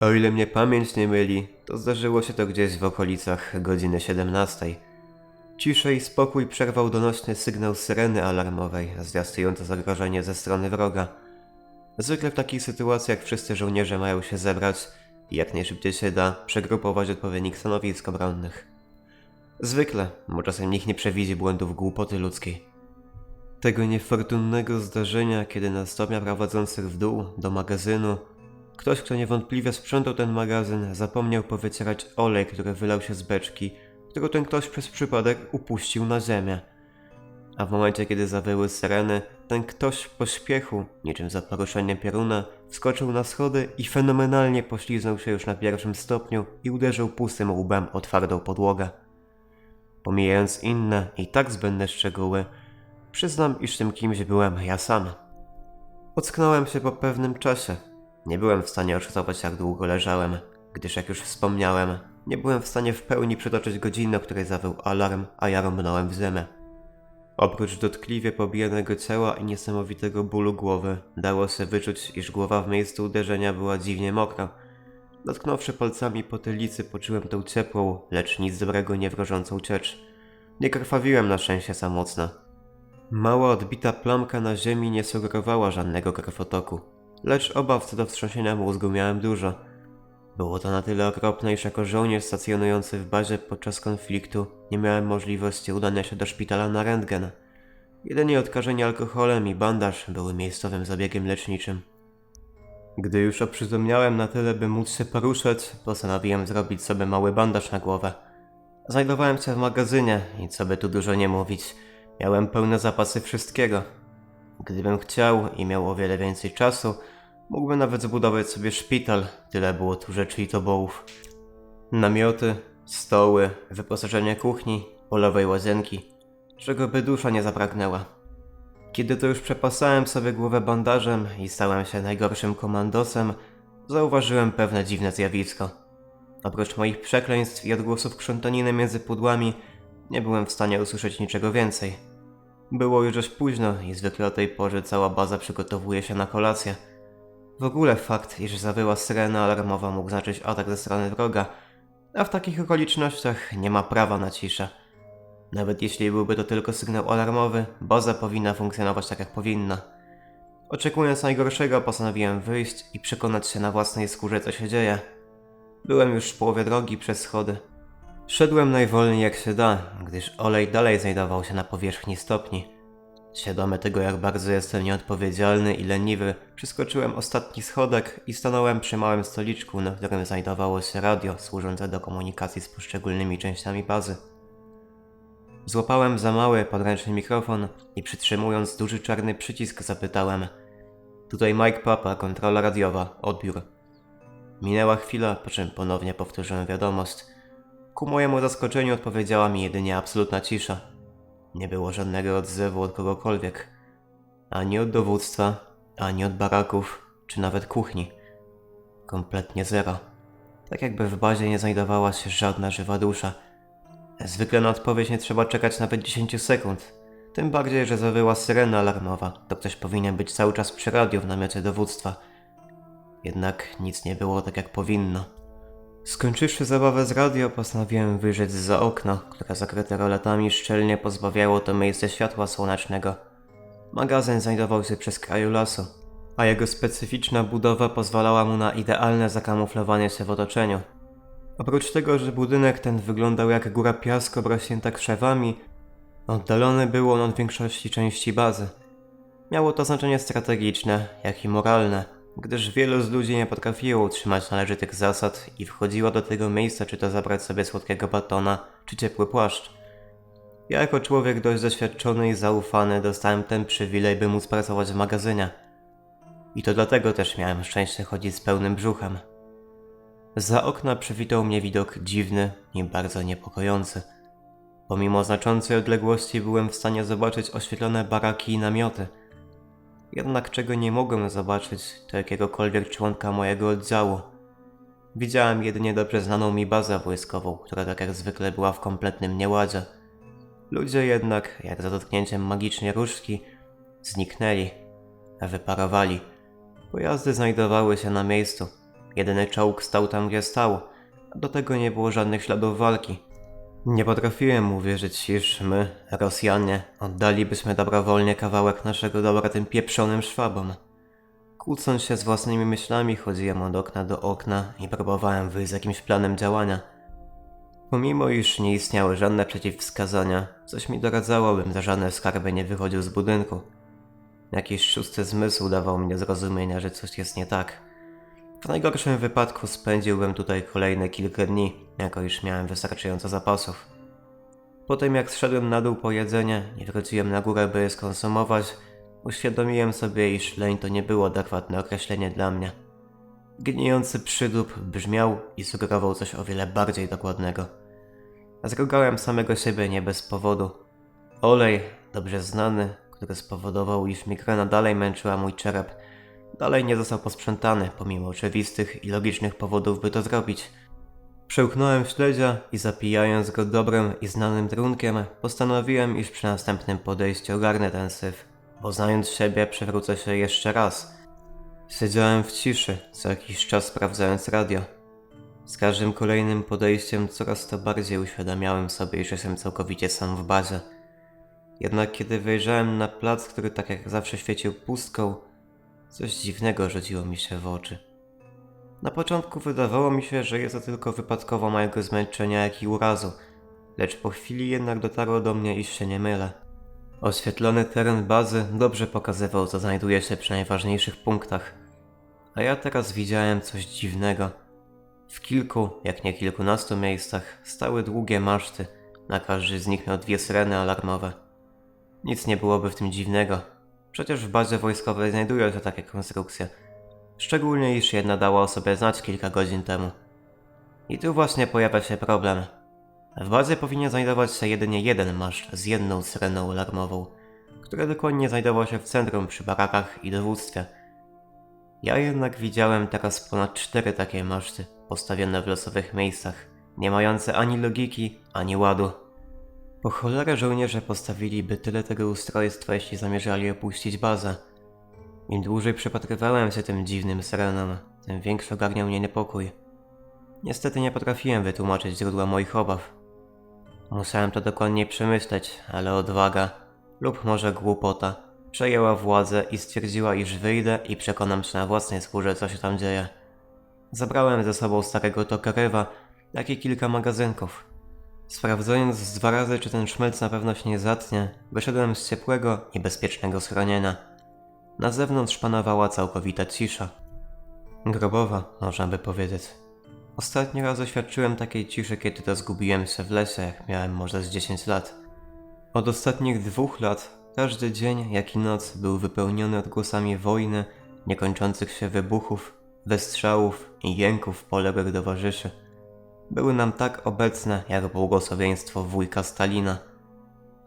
O ile mnie pamięć nie myli, to zdarzyło się to gdzieś w okolicach godziny 17. Ciszę i spokój przerwał donośny sygnał syreny alarmowej, zwiastujący zagrożenie ze strony wroga. Zwykle w takich sytuacjach wszyscy żołnierze mają się zebrać i jak najszybciej się da przegrupować odpowiednik stanowisk obronnych. Zwykle, bo czasem nikt nie przewidzi błędów głupoty ludzkiej. Tego niefortunnego zdarzenia, kiedy na stopnia prowadzących w dół do magazynu Ktoś, kto niewątpliwie sprzątał ten magazyn, zapomniał powycierać olej, który wylał się z beczki, którą ten ktoś przez przypadek upuścił na ziemię. A w momencie, kiedy zawyły syreny, ten ktoś w pośpiechu, niczym za poruszeniem pioruna, wskoczył na schody i fenomenalnie pośliznął się już na pierwszym stopniu i uderzył pustym łbem o twardą podłogę. Pomijając inne i tak zbędne szczegóły, przyznam, iż tym kimś byłem ja sam. Ocknąłem się po pewnym czasie, nie byłem w stanie oszacować, jak długo leżałem, gdyż jak już wspomniałem, nie byłem w stanie w pełni przytoczyć godziny, o której zawył alarm, a ja rąbnąłem w ziemię. Oprócz dotkliwie pobijanego ciała i niesamowitego bólu głowy, dało się wyczuć, iż głowa w miejscu uderzenia była dziwnie mokra. Dotknąwszy palcami potylicy, poczułem tą ciepłą, lecz nic dobrego nie wrożącą ciecz. Nie krwawiłem na szczęście za mocno. Mała odbita plamka na ziemi nie sugerowała żadnego krwotoku. Lecz obaw co do wstrząsienia mózgu miałem dużo. Było to na tyle okropne, iż jako żołnierz stacjonujący w bazie podczas konfliktu nie miałem możliwości udania się do szpitala na rentgen. Jedynie odkażenie alkoholem i bandaż były miejscowym zabiegiem leczniczym. Gdy już oprzytomniałem na tyle, by móc się poruszać, postanowiłem zrobić sobie mały bandaż na głowę. Znajdowałem się w magazynie i co by tu dużo nie mówić, miałem pełne zapasy wszystkiego. Gdybym chciał i miał o wiele więcej czasu, mógłbym nawet zbudować sobie szpital, tyle było tu rzeczy i tobołów. Namioty, stoły, wyposażenie kuchni, polowej łazienki, czego by dusza nie zapragnęła. Kiedy to już przepasałem sobie głowę bandażem i stałem się najgorszym komandosem, zauważyłem pewne dziwne zjawisko. Oprócz moich przekleństw i odgłosów krzątaniny między pudłami, nie byłem w stanie usłyszeć niczego więcej. Było już dość późno i zwykle o tej porze cała baza przygotowuje się na kolację. W ogóle fakt, iż zawyła syrena alarmowa mógł znaczyć atak ze strony wroga, a w takich okolicznościach nie ma prawa na ciszę. Nawet jeśli byłby to tylko sygnał alarmowy, baza powinna funkcjonować tak jak powinna. Oczekując najgorszego, postanowiłem wyjść i przekonać się na własnej skórze, co się dzieje. Byłem już w połowie drogi przez schody. Szedłem najwolniej jak się da, gdyż olej dalej znajdował się na powierzchni stopni. Świadomy tego, jak bardzo jestem nieodpowiedzialny i leniwy, przeskoczyłem ostatni schodek i stanąłem przy małym stoliczku, na którym znajdowało się radio służące do komunikacji z poszczególnymi częściami bazy. Złapałem za mały, podręczny mikrofon i przytrzymując duży czarny przycisk zapytałem Tutaj Mike Papa, kontrola radiowa, odbiór. Minęła chwila, po czym ponownie powtórzyłem wiadomość. Ku mojemu zaskoczeniu odpowiedziała mi jedynie absolutna cisza. Nie było żadnego odzewu od kogokolwiek. Ani od dowództwa, ani od baraków, czy nawet kuchni. Kompletnie zero. Tak jakby w bazie nie znajdowała się żadna żywa dusza. Zwykle na odpowiedź nie trzeba czekać nawet 10 sekund. Tym bardziej, że zawyła syrena alarmowa, to ktoś powinien być cały czas przy radiu w namiocie dowództwa. Jednak nic nie było tak jak powinno. Skończywszy zabawę z radio, postanowiłem wyjrzeć za okno, które zakryte roletami szczelnie pozbawiało to miejsce światła słonecznego. Magazyn znajdował się przez kraju lasu, a jego specyficzna budowa pozwalała mu na idealne zakamuflowanie się w otoczeniu. Oprócz tego, że budynek ten wyglądał jak góra piasku obrośnięta krzewami, oddalony był on od większości części bazy. Miało to znaczenie strategiczne, jak i moralne – gdyż wielu z ludzi nie potrafiło utrzymać należytych zasad i wchodziło do tego miejsca, czy to zabrać sobie słodkiego batona, czy ciepły płaszcz. Ja jako człowiek dość doświadczony i zaufany dostałem ten przywilej, by móc pracować w magazynie. I to dlatego też miałem szczęście chodzić z pełnym brzuchem. Za okna przywitał mnie widok dziwny i bardzo niepokojący. Pomimo znaczącej odległości byłem w stanie zobaczyć oświetlone baraki i namioty – jednak czego nie mogłem zobaczyć, to jakiegokolwiek członka mojego oddziału. Widziałem jedynie dobrze znaną mi bazę wojskową, która tak jak zwykle była w kompletnym nieładzie. Ludzie jednak, jak za dotknięciem magicznej różdżki, zniknęli, wyparowali. Pojazdy znajdowały się na miejscu. Jedyny czołg stał tam, gdzie stał, a do tego nie było żadnych śladów walki. Nie potrafiłem uwierzyć, iż my, Rosjanie, oddalibyśmy dobrowolnie kawałek naszego dobra tym pieprzonym Szwabom. Kłócąc się z własnymi myślami, chodziłem od okna do okna i próbowałem wyjść z jakimś planem działania. Pomimo iż nie istniały żadne przeciwwskazania, coś mi doradzało, bym za żadne skarby nie wychodził z budynku. Jakiś szósty zmysł dawał mnie zrozumienia, że coś jest nie tak. W najgorszym wypadku spędziłbym tutaj kolejne kilka dni, jako iż miałem wystarczająco zapasów. Potem jak zszedłem na dół po jedzenie i wróciłem na górę, by je skonsumować, uświadomiłem sobie, iż leń to nie było adekwatne określenie dla mnie. Gnijący przydób brzmiał i sugerował coś o wiele bardziej dokładnego. Zrugałem samego siebie nie bez powodu. Olej, dobrze znany, który spowodował, iż migrena dalej męczyła mój czerep, dalej nie został posprzątany, pomimo oczywistych i logicznych powodów, by to zrobić. Przełknąłem śledzia i zapijając go dobrym i znanym trunkiem, postanowiłem, iż przy następnym podejściu ogarnę ten syf, bo znając siebie przewrócę się jeszcze raz. Siedziałem w ciszy, co jakiś czas sprawdzając radio. Z każdym kolejnym podejściem coraz to bardziej uświadamiałem sobie, iż jestem całkowicie sam w bazie. Jednak kiedy wyjrzałem na plac, który tak jak zawsze świecił pustką, coś dziwnego rzuciło mi się w oczy. Na początku wydawało mi się, że jest to tylko wypadkowo mojego zmęczenia, jak i urazu, lecz po chwili jednak dotarło do mnie, iż się nie mylę. Oświetlony teren bazy dobrze pokazywał, co znajduje się przy najważniejszych punktach. A ja teraz widziałem coś dziwnego. W kilku, jak nie kilkunastu miejscach stały długie maszty, na każdy z nich miał dwie syreny alarmowe. Nic nie byłoby w tym dziwnego. Przecież w bazie wojskowej znajdują się takie konstrukcje. Szczególnie iż jedna dała o sobie znać kilka godzin temu. I tu właśnie pojawia się problem. W bazie powinien znajdować się jedynie jeden maszt z jedną syreną alarmową, który dokładnie znajdował się w centrum przy barakach i dowództwie. Ja jednak widziałem teraz ponad cztery takie maszty, postawione w losowych miejscach, nie mające ani logiki, ani ładu. Po cholerę żołnierze postawiliby tyle tego ustrojstwa, jeśli zamierzali opuścić bazę. Im dłużej przypatrywałem się tym dziwnym syrenom, tym większy ogarniał mnie niepokój. Niestety nie potrafiłem wytłumaczyć źródła moich obaw. Musiałem to dokładnie przemyśleć, ale odwaga, lub może głupota, przejęła władzę i stwierdziła, iż wyjdę i przekonam się na własnej skórze, co się tam dzieje. Zabrałem ze sobą starego tokarewa, jak i kilka magazynków. Sprawdzając dwa razy, czy ten szmelc na pewno się nie zatnie, wyszedłem z ciepłego i bezpiecznego schronienia. Na zewnątrz panowała całkowita cisza. Grobowa, można by powiedzieć. Ostatni raz doświadczyłem takiej ciszy, kiedy to zgubiłem się w lesie, jak miałem może z 10 lat. Od ostatnich dwóch lat każdy dzień, jak i noc był wypełniony odgłosami wojny, niekończących się wybuchów, wystrzałów i jęków poległych towarzyszy. Były nam tak obecne, jak błogosławieństwo wujka Stalina.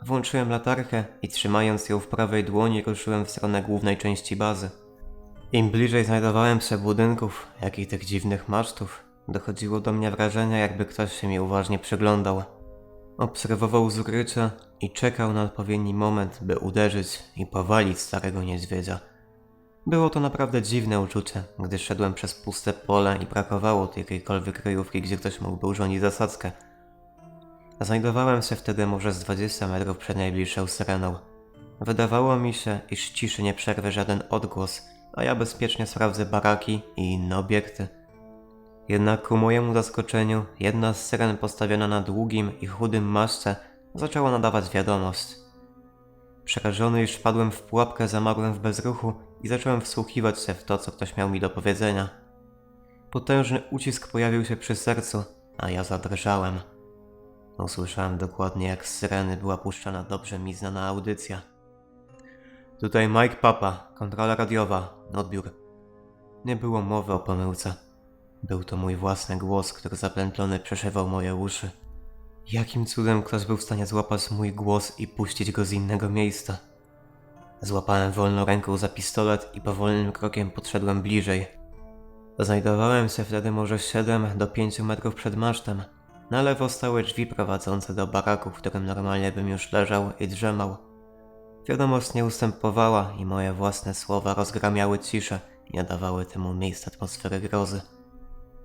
Włączyłem latarkę i trzymając ją w prawej dłoni ruszyłem w stronę głównej części bazy. Im bliżej znajdowałem się budynków, jak i tych dziwnych masztów, dochodziło do mnie wrażenie, jakby ktoś się mi uważnie przyglądał. Obserwował z ukrycia i czekał na odpowiedni moment, by uderzyć i powalić starego niedźwiedzia. Było to naprawdę dziwne uczucie, gdy szedłem przez puste pole i brakowało tu jakiejkolwiek kryjówki, gdzie ktoś mógłby urządzić zasadzkę. Znajdowałem się wtedy może z 20 metrów przed najbliższą syreną. Wydawało mi się, iż ciszy nie przerwie żaden odgłos, a ja bezpiecznie sprawdzę baraki i inne obiekty. Jednak ku mojemu zaskoczeniu, jedna z syren postawiona na długim i chudym maszcie zaczęła nadawać wiadomość. Przerażony już wpadłem w pułapkę, zamarłem w bezruchu i zacząłem wsłuchiwać się w to, co ktoś miał mi do powiedzenia. Potężny ucisk pojawił się przy sercu, a ja zadrżałem. Usłyszałem dokładnie, jak z syreny była puszczana dobrze mi znana audycja. Tutaj Mike Papa, kontrola radiowa, odbiór. Nie było mowy o pomyłce. Był to mój własny głos, który zaplętlony przeszywał moje uszy. Jakim cudem ktoś był w stanie złapać mój głos i puścić go z innego miejsca? Złapałem wolną ręką za pistolet i powolnym krokiem podszedłem bliżej. Znajdowałem się wtedy może 7 do 5 metrów przed masztem. Na lewo stały drzwi prowadzące do baraku, w którym normalnie bym już leżał i drzemał. Wiadomość nie ustępowała i moje własne słowa rozgramiały ciszę i nadawały temu miejsc atmosfery grozy.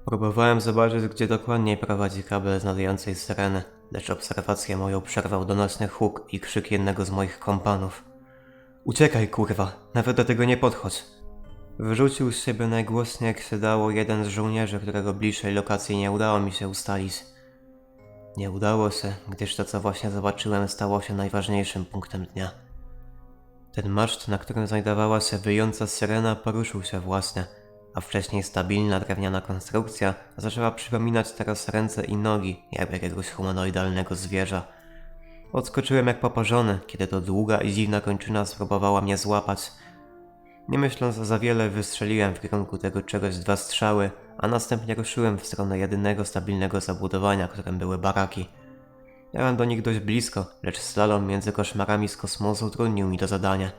Próbowałem zobaczyć, gdzie dokładniej prowadzi kabel z nadającej syreny, lecz obserwację moją przerwał donośny huk i krzyk jednego z moich kompanów. Uciekaj, kurwa, nawet do tego nie podchodź. Wyrzucił z siebie najgłośniej jak się dało jeden z żołnierzy, którego bliższej lokacji nie udało mi się ustalić. Nie udało się, gdyż to co właśnie zobaczyłem stało się najważniejszym punktem dnia. Ten maszt, na którym znajdowała się wyjąca syrena, poruszył się właśnie, a wcześniej stabilna drewniana konstrukcja zaczęła przypominać teraz ręce i nogi, jak jakiegoś humanoidalnego zwierza. Odskoczyłem jak poparzony, kiedy to długa i dziwna kończyna spróbowała mnie złapać. Nie myśląc za wiele, wystrzeliłem w kierunku tego czegoś dwa strzały, a następnie ruszyłem w stronę jedynego stabilnego zabudowania, którym były baraki. Miałem do nich dość blisko, lecz slalom między koszmarami z kosmosu utrudnił mi to zadanie.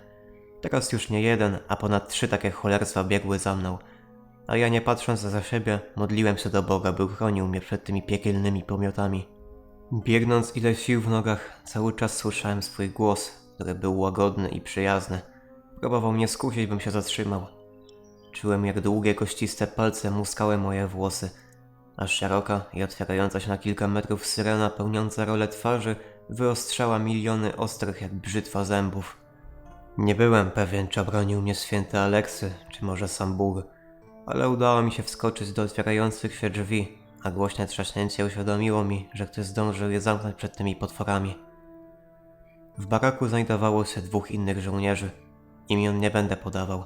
Teraz już nie jeden, a ponad trzy takie cholerstwa biegły za mną. A ja nie patrząc za siebie, modliłem się do Boga, by chronił mnie przed tymi piekielnymi pomiotami. Biegnąc ile sił w nogach, cały czas słyszałem swój głos, który był łagodny i przyjazny. Próbował mnie skusić, bym się zatrzymał. Czułem, jak długie, kościste palce muskały moje włosy, a szeroka i otwierająca się na kilka metrów syrena pełniąca rolę twarzy wyostrzała miliony ostrych jak brzytwa zębów. Nie byłem pewien, czy obronił mnie święty Aleksy, czy może sam Bóg, ale udało mi się wskoczyć do otwierających się drzwi, a głośne trzaśnięcie uświadomiło mi, że ktoś zdążył je zamknąć przed tymi potworami. W baraku znajdowało się dwóch innych żołnierzy. Imion nie będę podawał.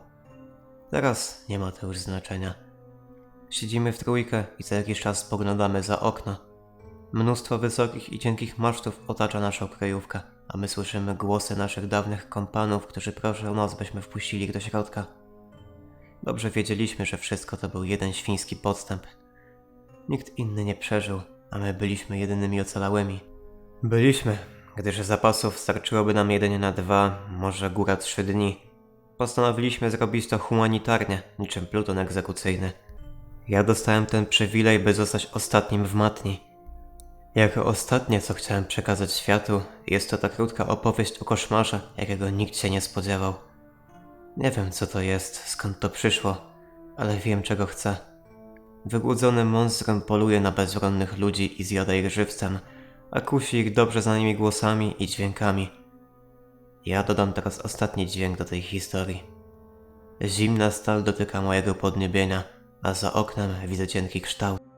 Teraz nie ma to już znaczenia. Siedzimy w trójkę i co jakiś czas spoglądamy za okno. Mnóstwo wysokich i cienkich masztów otacza naszą kryjówkę, a my słyszymy głosy naszych dawnych kompanów, którzy proszą nas, byśmy wpuścili ich do środka. Dobrze wiedzieliśmy, że wszystko to był jeden świński podstęp. Nikt inny nie przeżył, a my byliśmy jedynymi ocalałymi. Byliśmy, gdyż zapasów starczyłoby nam jedynie na dwa, może góra trzy dni. Postanowiliśmy zrobić to humanitarnie, niczym pluton egzekucyjny. Ja dostałem ten przywilej, by zostać ostatnim w matni. Jako ostatnie, co chciałem przekazać światu, jest to ta krótka opowieść o koszmarze, jakiego nikt się nie spodziewał. Nie wiem, co to jest, skąd to przyszło, ale wiem, czego chcę. Wygłudzony monstrum poluje na bezbronnych ludzi i zjada ich żywcem, a kusi ich dobrze znanymi głosami i dźwiękami. Ja dodam teraz ostatni dźwięk do tej historii. Zimna stal dotyka mojego podniebienia, a za oknem widzę cienki kształt.